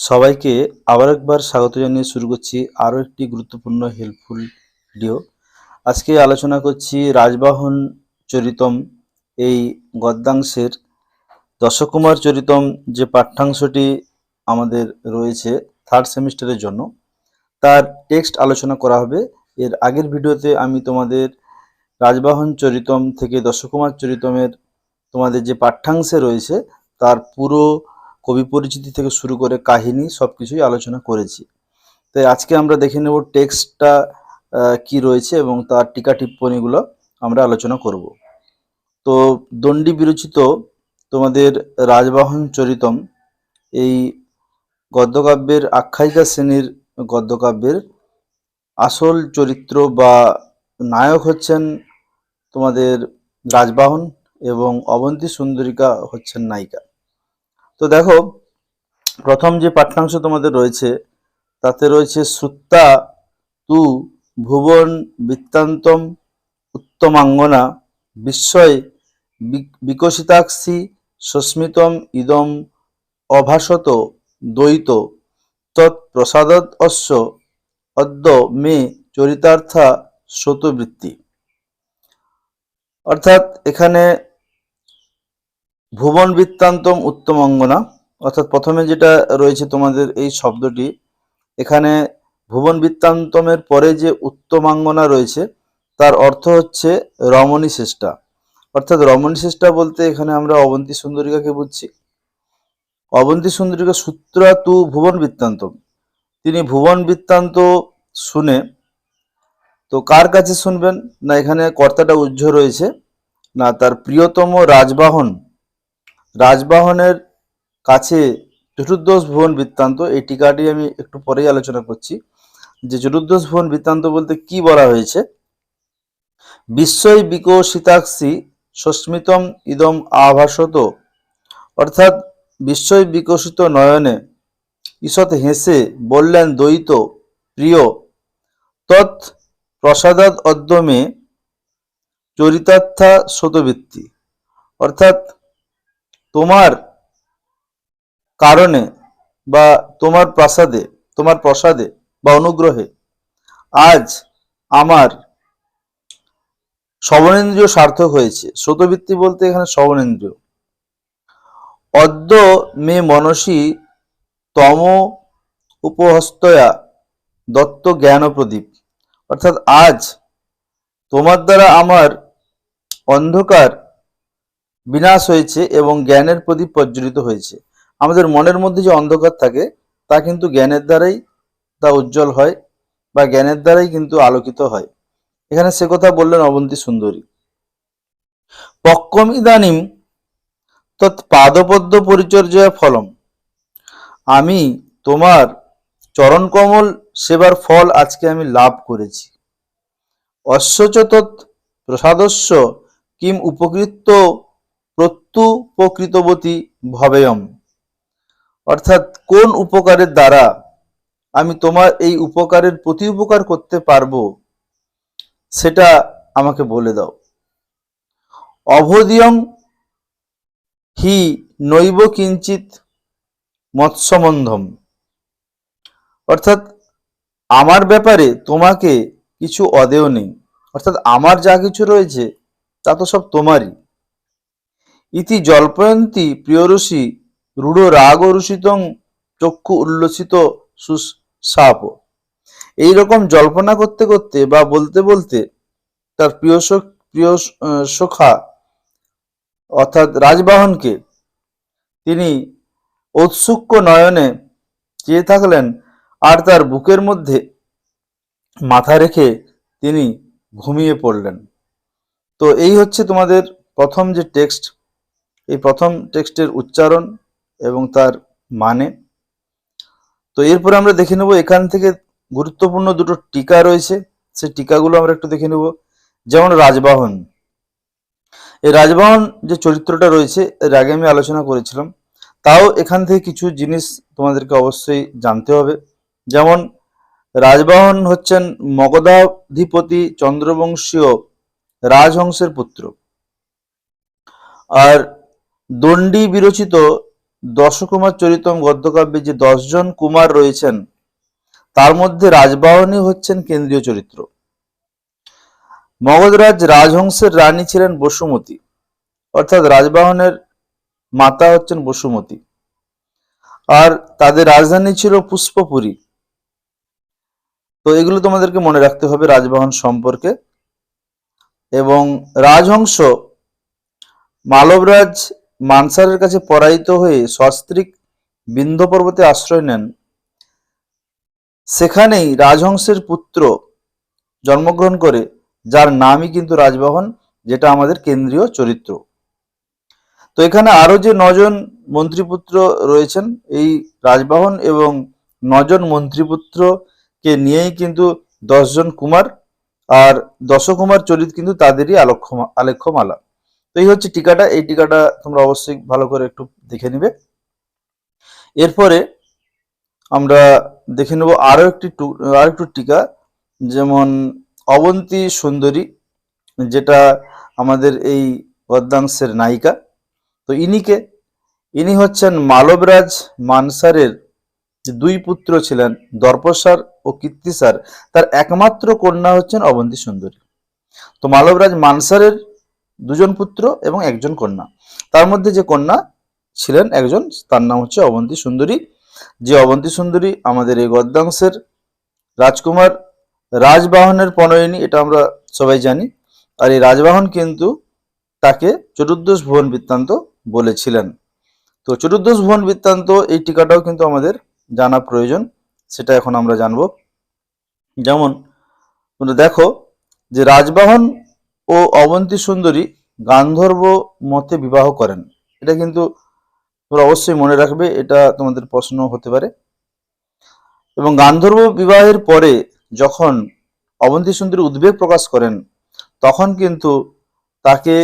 সবাইকে আবার একবার স্বাগত জানিয়ে শুরু করছি আরও একটি গুরুত্বপূর্ণ হেল্পফুল ভিডিও আজকে আলোচনা করছি রাজবাহন চরিতম, এই গদ্যাংশের। দশকুমার চরিতম যে পাঠ্যাংশটি আমাদের রয়েছে থার্ড সেমিস্টারের জন্য, তার টেক্সট আলোচনা করা হবে। এর আগের ভিডিওতে আমি তোমাদের রাজবাহন চরিতম থেকে দশকুমার চরিতমের তোমাদের যে পাঠ্যাংশে রয়েছে, তার পুরো কবি পরিচিতি থেকে শুরু করে কাহিনী সব কিছুই আলোচনা করেছি। তাই আজকে আমরা দেখে নেব টেক্সটটা কি রয়েছে এবং তার টিকা টিপ্পণীগুলো আমরা আলোচনা করব। তো দণ্ডী বিরচিত তোমাদের রাজবাহন চরিতম এই গদ্যকাব্যের আখ্যায়িকা শ্রেণির গদ্যকাব্যের আসল চরিত্র বা নায়ক হচ্ছেন তোমাদের রাজবাহন এবং অবন্তী সুন্দরিকা হচ্ছেন নায়িকা। তো দেখো, প্রথম যে পাঠ্যাংশ তোমাদের রয়েছে, তাতে রয়েছে সুত্তা তু ভুবন বৃত্তান্তম উত্তমাঙ্গনা বিস্ময় বিক- বিকশিতাক্ষি সস্মিতম ইদম অভাসত দ্বৈত তৎপ্রসাদৎ অস্য অদ্য মে চরিতার্থা শ্রোতবৃত্তি অর্থাৎ এখানে ভুবন বৃত্তান্তম উত্তম অঙ্গনা। অর্থাৎ প্রথমে যেটা রয়েছে তোমাদের এই শব্দটি, এখানে ভুবন বৃত্তান্তমের পরে যে উত্তমাঙ্গনা রয়েছে, তার অর্থ হচ্ছে রমণী শ্রেষ্ঠা। অর্থাৎ রমণী শ্রেষ্ঠা বলতে এখানে আমরা অবন্তী সুন্দরিকাকে বুঝছি। অবন্তী সুন্দরিকা সূত্রা তু ভুবন বৃত্তান্তম। তিনি ভুবন বৃত্তান্ত শুনে, তো কার কাছে শুনবেন? না এখানে কর্তাটা উজ্জ্ব রয়েছে, না তার প্রিয়তম রাজবাহন রাজবাহনের কাছে চতুর্দশ ভুবন বৃত্তান্ত। এই টিকাটি আমি একটু পরেই আলোচনা করছি। যে চতুর্দশ ভুবন বৃত্তান্ত বলতে কি বলা হয়েছে? বিশ্বই বিকশিতাক্ষি সস্মিতম ইদম আভাসত। অর্থাৎ বিশ্বই বিকশিত নয়নে ঈষৎ হেসে বললেন দ্বৈত প্রিয়, তৎ প্রসাদাদ অদ্যমে চরিতার্থা শতবৃত্তি। অর্থাৎ তোমার কারণে বা তোমার প্রাসাদে, তোমার প্রসাদে বা অনুগ্রহে আজ আমার শ্রবণেন্দ্রিয় সার্থক হয়েছে। শ্রোতবৃত্তি বলতে এখানে শ্রবণেন্দ্রিয় অদ্য মে মনসী তম উপহস্তয়া দত্ত জ্ঞান প্রদীপ। অর্থাৎ আজ তোমার দ্বারা আমার অন্ধকার বিনাশ হয়েছে এবং জ্ঞানের প্রদীপ প্রজ্বলিত হয়েছে। আমাদের মনের মধ্যে যে অন্ধকার থাকে, তা কিন্তু জ্ঞানের দ্বারাই তা উজ্জ্বল হয় বা জ্ঞানের দ্বারাই কিন্তু আলোকিত হয়। এখানে সে কথা বললেন অবন্তী সুন্দরী। পক্কম ইদানিম তৎ পাদপদ্ম পরিচর্যা ফলম। আমি তোমার চরণকমল সেবার ফল আজকে আমি লাভ করেছি। অশ্বচ তৎ প্রসাদস্য কিম উপকৃত প্রত্যুপকৃতবতী ভবেয়ম। অর্থাৎ কোন উপকারের দ্বারা আমি তোমার এই উপকারের প্রতি উপকার করতে পারব, সেটা আমাকে বলে দাও। অভদিয়ং হি নৈব কিঞ্চিত মৎস্যমন্ধম। অর্থাৎ আমার ব্যাপারে তোমাকে কিছু অদেয় নেই। অর্থাৎ আমার যা কিছু রয়েছে, তা তো সব তোমারই। ইতি জল্পয়ন্তী প্রিয়রসী রূঢ় রাগ রুষিতং চক্ষু উল্লসিত সুসাপ। এই রকম জল্পনা করতে করতে বা বলতে বলতে তার প্রিয় প্রিয় সখা অর্থাৎ রাজবাহনকে তিনি ঔৎসুক্য নয়নে চেয়ে থাকলেন আর তার বুকের মধ্যে মাথা রেখে তিনি ঘুমিয়ে পড়লেন। তো এই হচ্ছে তোমাদের প্রথম যে টেক্সট এই প্রথম টেক্সটের উচ্চারণ এবং তার মানে। তো এরপরে আমরা দেখে নেব এখান থেকে গুরুত্বপূর্ণ দুটো টিকা রয়েছে। সেই টিকাগুলো আমরা একটু দেখে নেব। যেমন রাজবাহন। এই রাজবাহন যে চরিত্রটা রয়েছে, এর আগে আমি আলোচনা করেছিলাম, তাও এখান থেকে কিছু জিনিস তোমাদেরকে অবশ্যই জানতে হবে। যেমন রাজবাহন হচ্ছেন মগধাধিপতি চন্দ্রবংশীয় রাজহংসের পুত্র। আর দণ্ডী বিরচিত দশকুমার চরিতম গদ্যকাব্যে যে দশজন কুমার রয়েছেন, তার মধ্যে রাজবাহনই হচ্ছেন কেন্দ্রীয় চরিত্র। মগধরাজ রাজহংসের রানী ছিলেন বসুমতী, অর্থাৎ রাজবাহনের মাতা হচ্ছেন বসুমতী। আর তাদের রাজধানী ছিল পুষ্পপুরী। তো এগুলো তোমাদেরকে মনে রাখতে হবে রাজবাহন সম্পর্কে। এবং রাজহংস মালবরাজ মানসারের কাছে পরাজিত হয়ে সস্ত্রীক বিন্ধ্য পর্বতে আশ্রয় নেন। সেখানেই রাজহংসের পুত্র জন্মগ্রহণ করে, যার নামই কিন্তু রাজবাহন যেটা আমাদের কেন্দ্রীয় চরিত্র। তো এখানে আরও যে নজন মন্ত্রীপুত্র রয়েছেন, এই রাজবাহন এবং নজন মন্ত্রীপুত্রকে নিয়েই কিন্তু দশজন কুমার, আর দশকুমার চরিত কিন্তু তাদেরই আলক্ষ্য আলেখ্যমালা। তো এই হচ্ছে টিকাটা, এই টিকাটা তোমরা অবশ্যই ভালো করে একটু দেখে নিবে। এরপরে আমরা দেখে নেব আরও একটি টু- আরও একটু টিকা, যেমন অবন্তী সুন্দরী, যেটা আমাদের এই গদ্যাংশের নায়িকা। তো ইনিকে ইনি হচ্ছেন মালবরাজ মানসারের দুই পুত্র ছিলেন, দর্পসার ও কীর্তিসার। তার একমাত্র কন্যা হচ্ছেন অবন্তী সুন্দরী। তো মালবরাজ মানসারের দুজন পুত্র এবং একজন কন্যা। তার মধ্যে যে কন্যা ছিলেন একজন, তার নাম হচ্ছে অবন্তী সুন্দরী। যে অবন্তী সুন্দরী আমাদের এই গদ্যাংশের রাজকুমার রাজবাহনের প্রণয়িনী, এটা আমরা সবাই জানি। আর এই রাজবাহন কিন্তু তাকে চতুর্দশ ভুবন বৃত্তান্ত বলেছিলেন। তো চতুর্দশ ভুবন বৃত্তান্ত, এই টিকাটাও কিন্তু আমাদের জানা প্রয়োজন, সেটা এখন আমরা জানব। যেমন দেখো যে রাজবাহন ও অবন্তী সুন্দরী গান্ধর্ব মতে বিবাহ করেন। এটা কিন্তু তোমরা অবশ্যই মনে রাখবে, এটা তোমাদের প্রশ্ন হতে পারে। এবং গান্ধর্ব বিবাহের পরে যখন অবন্তী সুন্দরী উদ্বেগ প্রকাশ করেন, তখন কিন্তু তাকে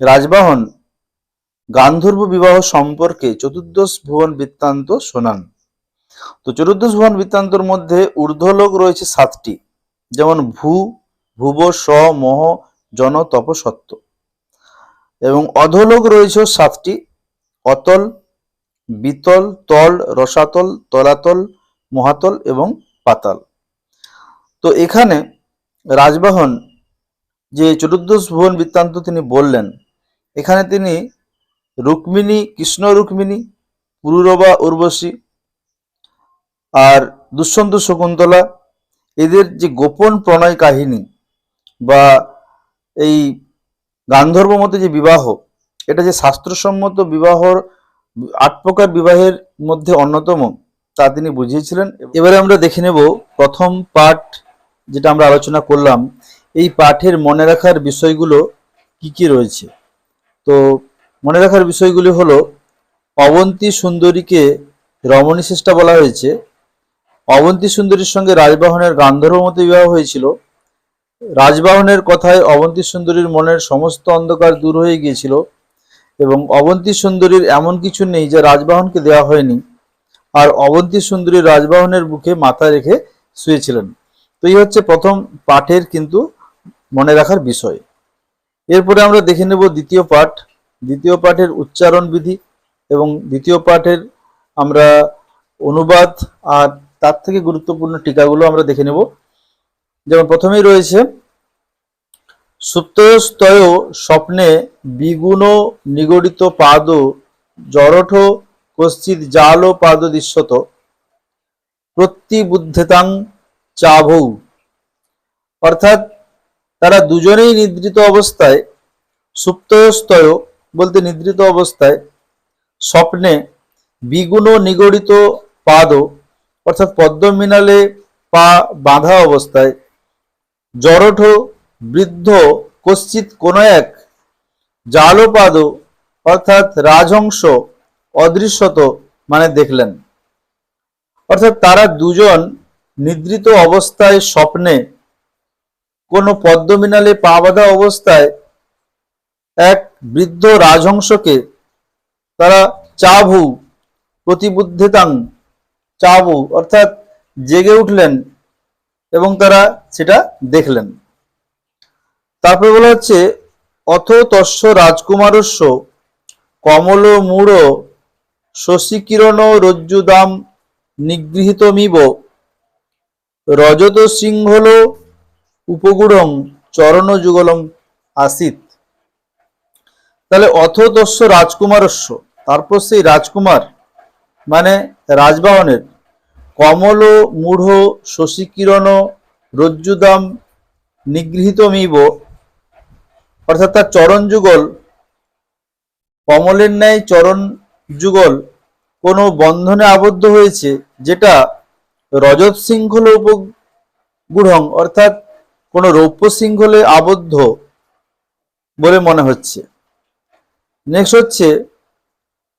রাজবাহন গান্ধর্ব বিবাহ সম্পর্কে চতুর্দশ ভুবন বৃত্তান্ত শোনান। তো চতুর্দশ ভুবন বৃত্তান্তর মধ্যে ঊর্ধ্বলোক রয়েছে সাতটি, যেমন ভূ, ভুব, স, মহ জন তপ সত্য এবং অধলোক রয়েছে সাতটি, অতল, বিতল, তল, রসাতল, তলাতল, মহাতল এবং পাতাল। তো এখানে রাজবাহন, যে চতুর্দশ ভুবন বৃত্তান্ত তিনি বললেন, এখানে তিনি রুক্মিণী, কৃষ্ণ রুক্মিণী, পুরুরবা উর্বশী আর দুষ্যন্ত শকুন্তলা, এদের যে গোপন প্রণয় কাহিনী বা এই গান্ধর্ব মতে যে বিবাহ, এটা যে শাস্ত্রসম্মত বিবাহর আট প্রকার বিবাহের মধ্যে অন্যতম, তা তিনি বুঝিয়েছিলেন। এবারে আমরা দেখে নেব প্রথম পাঠ যেটা আমরা আলোচনা করলাম, এই পাঠের মনে রাখার বিষয়গুলো কি কি রয়েছে। তো মনে রাখার বিষয়গুলি হলো, অবন্তী সুন্দরীকে রমণী শ্রেষ্ঠা বলা হয়েছে। অবন্তী সুন্দরীর সঙ্গে রাজবাহনের গান্ধর্ব মতে বিবাহ হয়েছিল। রাজবাহনের কথায় অবন্তী সুন্দরীর মনের সমস্ত অন্ধকার দূর হয়ে গিয়েছিল এবং অবন্তী সুন্দরীর এমন কিছু নেই যা রাজবাহনকে দেওয়া হয়নি। আর অবন্তী সুন্দরী রাজবাহনের বুকে মাথা রেখে শুয়েছিলেন। তো এই হচ্ছে প্রথম পাঠের কিন্তু মনে রাখার বিষয়। এরপরে আমরা দেখে নেব দ্বিতীয় পাঠ। দ্বিতীয় পাঠের উচ্চারণ বিধি এবং দ্বিতীয় পাঠের আমরা অনুবাদ আর তার থেকে গুরুত্বপূর্ণ টিকাগুলো আমরা দেখে নেব। যেমন প্রথমেই রয়েছে, সুপ্তস্তয় স্বপ্নে বিগুণ নিগড়িত পাদ জরঠ কশ্চিৎ জাল পাদ দৃশ্যত প্রতিবুদ্ধেতাং চাভৌ। অর্থাৎ তারা দুজনেই নিদ্রিত অবস্থায়, সুপ্তস্তয় বলতে নিদ্রিত অবস্থায়, স্বপ্নে বিগুণ নিগড়িত পাদ, অর্থাৎ পদ্মমিনালে পা বাঁধা অবস্থায় জড়ঠ বৃদ্ধ কশ্চিৎ কোন এক জালপাদ অর্থাৎ রাজহংস অদৃশ্যত মানে দেখলেন। অর্থাৎ তারা দুজন নিদ্রিত অবস্থায় স্বপ্নে কোনো পদ্মমিনালে পা বাঁধা অবস্থায় এক বৃদ্ধ রাজহংসকে তারা চাভু, প্রতিবুদ্ধিতাং চাবু অর্থাৎ জেগে উঠলেন এবং তারা সেটা দেখলেন। তারপরে বলা হচ্ছে অথ তস্য রাজকুমারস্য কমল মূঢ় শশীকিরণ রজ্জুদাম নিগৃহীতমিব রজত সিংহল উপগুড়ং চরণ যুগলম আসিত। তাহলে অথ তস্য রাজকুমারস্য, তারপর সেই রাজকুমার মানে রাজবাহনের কমল মূঢ় শশীকিরণ রজ্জুদাম নিগৃহীতমিব। অর্থাৎ তার চরণ যুগল, কমলের ন্যায় চরণ যুগল কোনো বন্ধনে আবদ্ধ হয়েছে, যেটা রজত শৃঙ্খল উপগূঢ়ং, অর্থাৎ কোনো রৌপ্য শৃঙ্খলে আবদ্ধ বলে মনে হচ্ছে। নেক্সট হচ্ছে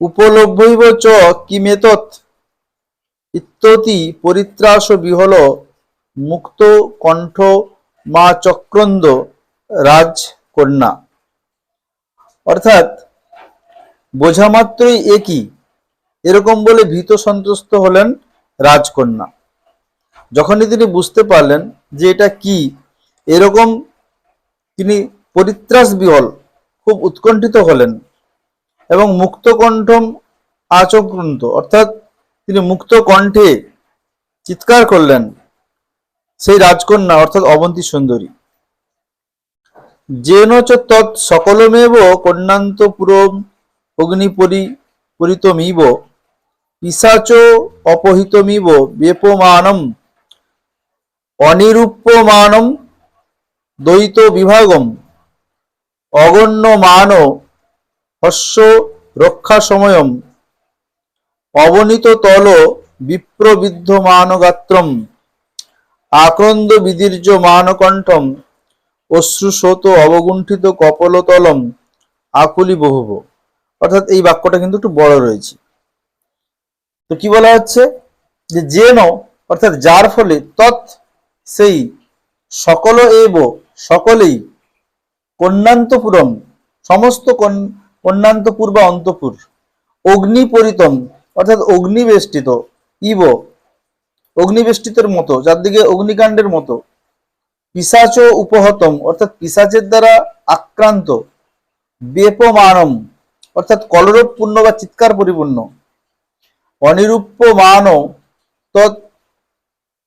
উপলভ্যইব চ কিমেতৎ ইত্যতি পরিত্রাস বিহল মুক্ত কণ্ঠ মা চক্রন্দ রাজকন্যা অর্থাৎ বোঝা মাত্রই একই এরকম বলে ভীত সন্ত্রস্ত হলেন রাজকন্যা যখনই তিনি বুঝতে পারলেন যে এটা কি, এরকম তিনি পরিত্রাস বিহল, খুব উৎকণ্ঠিত হলেন এবং মুক্ত কণ্ঠম আচক্রান্ত, অর্থাৎ তিনি মুক্ত কণ্ঠে চিৎকার করলেন, সেই রাজকন্যা, অর্থাৎ অবন্তী সুন্দরী, যেন তৎ সকলমেব কন্যান্ত পুরম অগ্নিপরি পরিতমিব পিসাচ অপহিতমিব বেপমানম অনিরূপমানম দ্বৈত বিভাগম অগণ্যমান হস্য রক্ষা সময়ম অবনীত তল বিপ্রবিদ্ধমানগাত্রম আক্রন্দ বিদীর্য মানকণ্ঠম অশ্রুশোত অবগুণ্ঠিত কপলতলম, আকুলি বহুব অর্থাৎ এই বাক্যটা কিন্তু একটু বড় রয়েছে। তো কি বলা হচ্ছে? যে যেন, অর্থাৎ যার ফলে তৎ সেই সকল এব, সকলেই কন্যান্তপুরম, সমস্ত কন- কন্যান্তপুর বা অন্তপুর, অগ্নিপরিতম অর্থাৎ অগ্নিবেষ্টিত, ইব, অগ্নিবেষ্টিতের মতো চারদিকে অগ্নিকাণ্ডের মতো, পিসাচ উপহতম, অর্থাৎ পিসাচের দ্বারা আক্রান্ত, বেপমানম, অর্থাৎ কলরবপূর্ণ বা চিৎকার পরিপূর্ণ অনিরূপ্য মান তৎ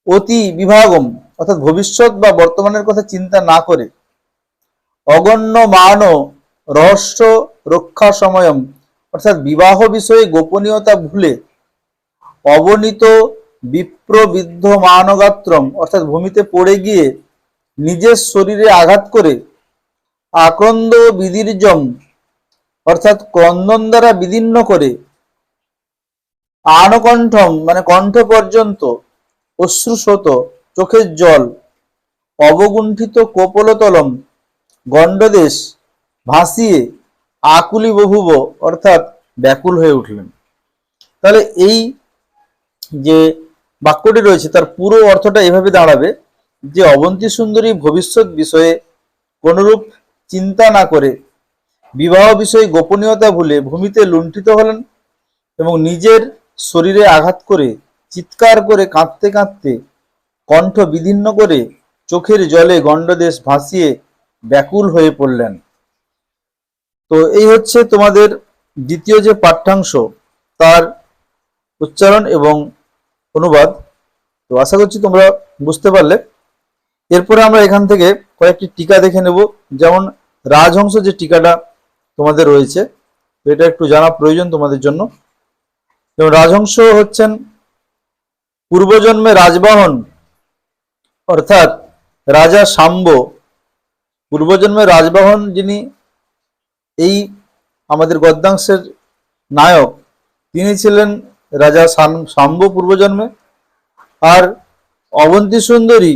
অতি বিভাগম, অর্থাৎ ভবিষ্যৎ বা বর্তমানের কথা চিন্তা না করে অগণ্য মান রহস্য রক্ষা সময়ম অর্থাৎ বিবাহ বিষয়ে গোপনীয়তা ভুলে অবনীত বিপ্রবিদ্ধ মানগাত্রম, অর্থাৎ ভূমিতে পড়ে গিয়ে নিজের শরীরে আঘাত করে আক্রন্দ বিদীর্যম, অর্থাৎ ক্রন্দন দ্বারা বিদীর্ণ করে আনকণ্ঠম মানে কণ্ঠ পর্যন্ত অশ্রুশত চোখের জল, অবগুণ্ঠিত কোপলতলম, গণ্ডদেশ ভাসিয়ে আকুলি বহুব, অর্থাৎ ব্যাকুল হয়ে উঠলেন। তাহলে এই যে বাক্যটি রয়েছে, তার পুরো অর্থটা এভাবে দাঁড়াবে যে অবন্তী সুন্দরী ভবিষ্যৎ বিষয়ে কোনরূপ চিন্তা না করে বিবাহ বিষয়ে গোপনীয়তা ভুলে ভূমিতে লুণ্ঠিত হলেন এবং নিজের শরীরে আঘাত করে, চিৎকার করে কাঁদতে কাঁদতে কণ্ঠ বিধিন্ন করে চোখের জলে গণ্ডদেশ ভাসিয়ে ব্যাকুল হয়ে পড়লেন। তো এই হচ্ছে তোমাদের দ্বিতীয় যে পাঠ্যাংশ, তার উচ্চারণ এবং অনুবাদ। তো আশা করছি তোমরা বুঝতে পারলে। এরপরে আমরা এখান থেকে কয়েকটি টিকা দেখে নেব। যেমন রাজহংস যে টিকাটা তোমাদের রয়েছে এটা একটু জানা প্রয়োজন তোমাদের জন্য। যেমন রাজহংস হচ্ছেন পূর্বজন্মে রাজবাহন, অর্থাৎ রাজা সাম্ব পূর্বজন্মে রাজবাহন যিনি এই আমাদের গদ্যাংশের নায়ক, তিনি ছিলেন রাজা শাম্ব পূর্বজন্মে। আর অবন্তী সুন্দরী,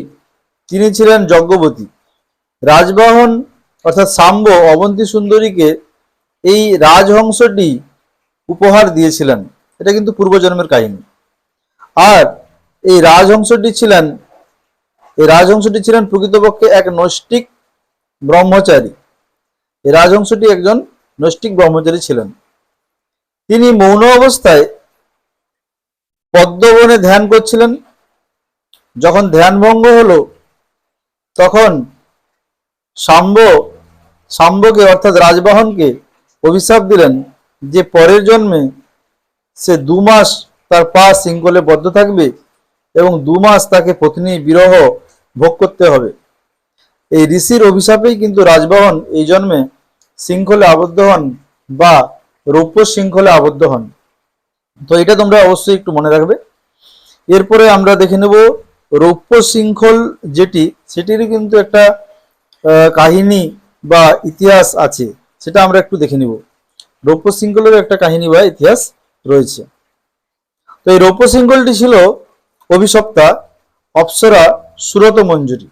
তিনি ছিলেন যজ্ঞবতী। রাজবাহন অর্থাৎ সাম্ব অবন্তী সুন্দরীকে এই রাজহংসটি উপহার দিয়েছিলেন। এটা কিন্তু পূর্বজন্মের কাহিনী। আর এই রাজহংসটি ছিলেন, এই রাজহংসটি ছিলেন প্রকৃতপক্ষে এক নৈষ্টিক ব্রহ্মচারী। রাজহংসটি একজন নৈষ্টিক ব্রহ্মচারী ছিলেন। তিনি মৌন অবস্থায় পদ্মবনে ধ্যান করছিলেন। যখন ধ্যান ভঙ্গ হলো, তখন শাম্ব শাম্বকে অর্থাৎ রাজবাহনকে অভিশাপ দিলেন যে পরের জন্মে সে দু মাস তার পা শৃঙ্খলে বদ্ধ থাকবে এবং দু মাস তাকে পত্নী বিরহ ভোগ করতে হবে। এই ঋষির অভিশাপেই কিন্তু রাজবাহন এই জন্মে শৃঙ্খলে আবদ্ধ হন বা রৌপ্য শৃঙ্খলে আবদ্ধ হন। তো এটা তোমরা অবশ্যই একটু মনে রাখবে। এরপরে আমরা দেখে নেব রৌপ্য শৃঙ্খল যেটি, সেটিরই কিন্তু একটা কাহিনী বা ইতিহাস আছে, সেটা আমরা একটু দেখে নিব। রৌপ্য শৃঙ্খলের একটা কাহিনী বা ইতিহাস রয়েছে। তো এই রৌপ্য শৃঙ্খলটি ছিল অভিশপ্তা অপ্সরা সুরত মঞ্জুরি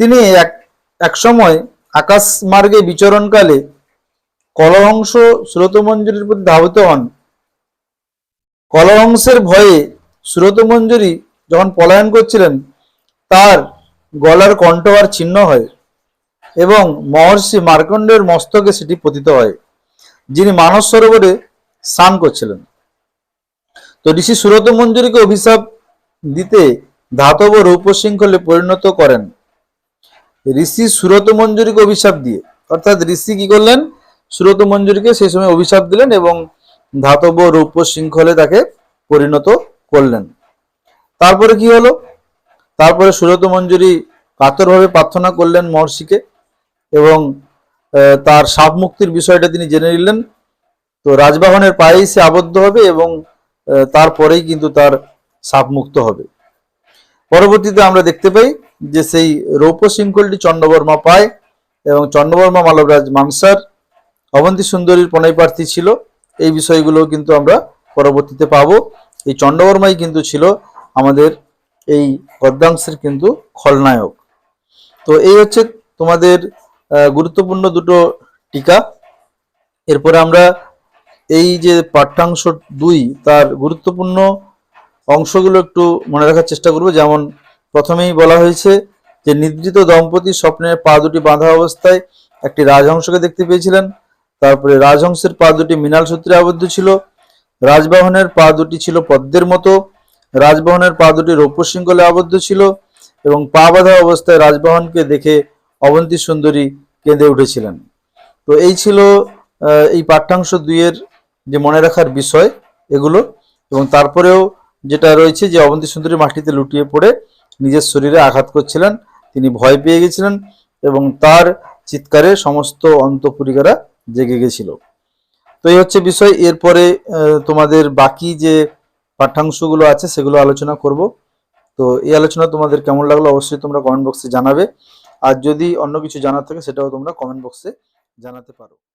তিনি এক এক সময় আকাশ মার্গে বিচরণকালে কলহংস সুরত মঞ্জুরির প্রতি ধাবিত হন। কলহংসের ভয়ে সুরত মঞ্জুরি যখন পলায়ন করছিলেন, তার গলার কণ্ঠবার ছিন্ন হয় এবং মহর্ষি মার্কণ্ডের মস্তকে সেটি পতিত হয়, যিনি মানস সরোবরে স্নান করছিলেন। তো ঋষি সুরত মঞ্জুরিকে অভিশাপ দিতে ধাতব রৌপ্য শৃঙ্খলে পরিণত করেন। ঋষি সুরত মঞ্জুরিকে অভিশাপ দিয়ে। অর্থাৎ ঋষি কি করলেন? সুরত মঞ্জুরিকে সেই সময় অভিশাপ দিলেন এবং ধাতব রৌপ্য শৃঙ্খলে তাকে পরিণত করলেন। তারপরে কি হলো? তারপরে সুরত মঞ্জুরি কাতরভাবে প্রার্থনা করলেন মহর্ষিকে এবং তার সাপ মুক্তির বিষয়টা তিনি জেনে নিলেন। তো রাজবাহনের পায়েই সে আবদ্ধ হবে এবং তারপরেই কিন্তু তার সাপ মুক্ত হবে। পরবর্তীতে আমরা দেখতে পাই যে সেই রৌপ্য শৃঙ্খলটি চন্দ্রবর্মা পায় এবং চন্দ্রবর্মা মালবরাজ মাংসার অবন্তী সুন্দরীর প্রণয় প্রার্থী ছিল। এই বিষয়গুলো কিন্তু আমরা পরবর্তীতে পাবো। এই চন্দ্রবর্মাই কিন্তু ছিল আমাদের এই গদ্যাংশের কিন্তু খলনায়ক। তো এই হচ্ছে তোমাদের গুরুত্বপূর্ণ দুটো টিকা। এরপরে আমরা এই যে পাঠ্যাংশ দুই, তার গুরুত্বপূর্ণ অংশগুলো একটু মনে রাখার চেষ্টা করব। যেমন প্রথমেই বলা হয়েছে যে নিদ্রিত দম্পতি স্বপ্নে পা দুটি বাঁধা অবস্থায় একটি রাজহংসকে দেখতে পেয়েছিলেন। তারপরে রাজহংসের পা দুটি মৃণাল সূত্রে আবদ্ধ ছিল। রাজবাহনের পা দুটি ছিল পদ্মের মতো। রাজবাহনের পা দুটি রৌপ্য শৃঙ্খলে আবদ্ধ ছিল এবং পা বাঁধা অবস্থায় রাজবাহনকে দেখে অবন্তী সুন্দরী কেঁদে উঠেছিলেন। তো এই ছিল এই পাঠ্যাংশ দুইয়ের যে মনে রাখার বিষয় এগুলো এবং তারপরেও যেটা রয়েছে যে অবন্তী সুন্দরী মাটিতে লুটিয়ে পড়ে নিজের শরীরে আঘাত করছিলেন, তিনি ভয় পেয়ে গেছিলেন এবং তার চিৎকারে সমস্ত অন্তপুরিকারা জেগে গেছিল। তো এই হচ্ছে বিষয়। এরপরে তোমাদের বাকি যে পাঠ্যাংশগুলো আছে সেগুলো আলোচনা করব। তো এই আলোচনা তোমাদের কেমন লাগল অবশ্যই তোমরা কমেন্ট বক্সে জানাবে। আর যদি অন্য কিছু জানার থাকে সেটাও তোমরা কমেন্ট বক্সে জানাতে পারো।